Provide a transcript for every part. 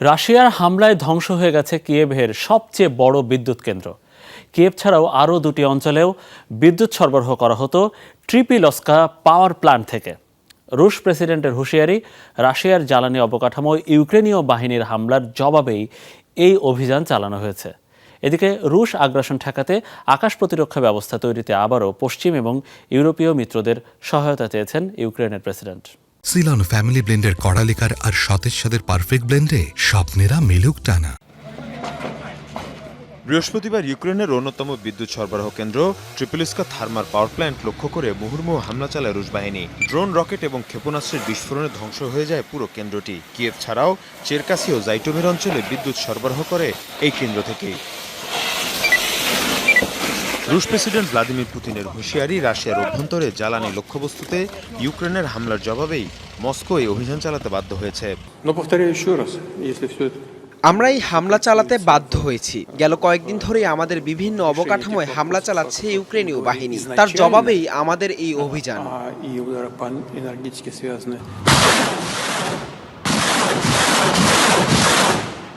রাশিয়ার হামলায় ধ্বংস হয়ে গেছে কিয়েভের সবচেয়ে বড় বিদ্যুৎ কেন্দ্র। কিয়েভ ছাড়াও আরও দুটি অঞ্চলেও বিদ্যুৎ সরবরাহ করা হতো ট্রিপিলস্কা পাওয়ার প্ল্যান্ট থেকে। রুশ প্রেসিডেন্টের হুঁশিয়ারি, রাশিয়ার জ্বালানি অবকাঠামো ইউক্রেনীয় বাহিনীর হামলার জবাবেই এই অভিযান চালানো হয়েছে। এদিকে রুশ আগ্রাসন ঠেকাতে আকাশ প্রতিরক্ষা ব্যবস্থা তৈরিতে আবারও পশ্চিম এবং ইউরোপীয় মিত্রদের সহায়তা চেয়েছেন ইউক্রেনের প্রেসিডেন্ট। সিলন ফ্যামিলি ব্লেন্ডের কড়ালিকার আর সতেজ সাদের পারফেক্ট ব্লেন্ডে স্বপ্নেরা মেলুক টানা। বৃহস্পতিবার ইউক্রেনের অন্যতম বিদ্যুৎ সরবরাহ কেন্দ্র ট্রিপলিস্কা থার্মাল পাওয়ার প্ল্যান্ট লক্ষ্য করে মুহুর্মুহু হামলা চালায় রুশ বাহিনী। ড্রোন, রকেট এবং ক্ষেপণাস্ত্রের বিস্ফোরণে ধ্বংস হয়ে যায় পুরো কেন্দ্রটি। কিয়েভ ছাড়াও চেরকাসি ও জাইটোমির অঞ্চলে বিদ্যুৎ সরবরাহ করে এই কেন্দ্র থেকেই। রুশ প্রেসিডেন্ট ভ্লাদিমির পুতিনের হুঁশিয়ারি রাশিয়ার অভ্যন্তরে জ্বালানি লক্ষ্যবস্তুতে ইউক্রেনের হামলার জবাবেই মস্কো এই অভিযান চালাতে বাধ্য হয়েছে। আমরা এই হামলা চালাতে বাধ্য হয়েছি। গেল কয়েকদিন ধরে আমাদের বিভিন্ন অবকাঠামোয় হামলা চালাচ্ছে ইউক্রেনীয় বাহিনী। তার জবাবেই আমাদের এই অভিযান।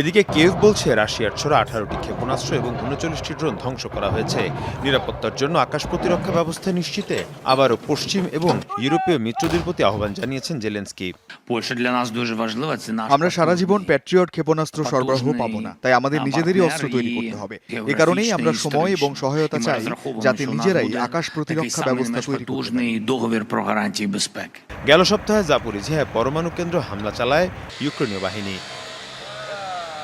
এদিকে কিয়েভ বলছে রাশিয়ার ছোড়া আঠারোটি ক্ষেপণাস্ত্র এবং উনচল্লিশটি ড্রোন ধ্বংস করা হয়েছে। নিরাপত্তার জন্য আকাশ প্রতিরক্ষা ব্যবস্থা নিশ্চিতে আবারও পশ্চিম এবং ইউরোপীয় মিত্রদের প্রতি আহ্বান জানিয়েছেন জেলেন্সকি। আমরা সারা জীবন প্যাট্রিয়ট ক্ষেপণাস্ত্র সরবরাহ পাব না তাই আমাদের নিজেদেরই অস্ত্র তৈরি করতে হবে। এ কারণেই আমরা সময় এবং সহায়তা চাই যাতে নিজেরাই আকাশ প্রতিরক্ষা ব্যবস্থা তৈরি গেল সপ্তাহে জাপোরিজিয়ায় পরমাণু কেন্দ্র হামলা চালায় ইউক্রেনীয় বাহিনী।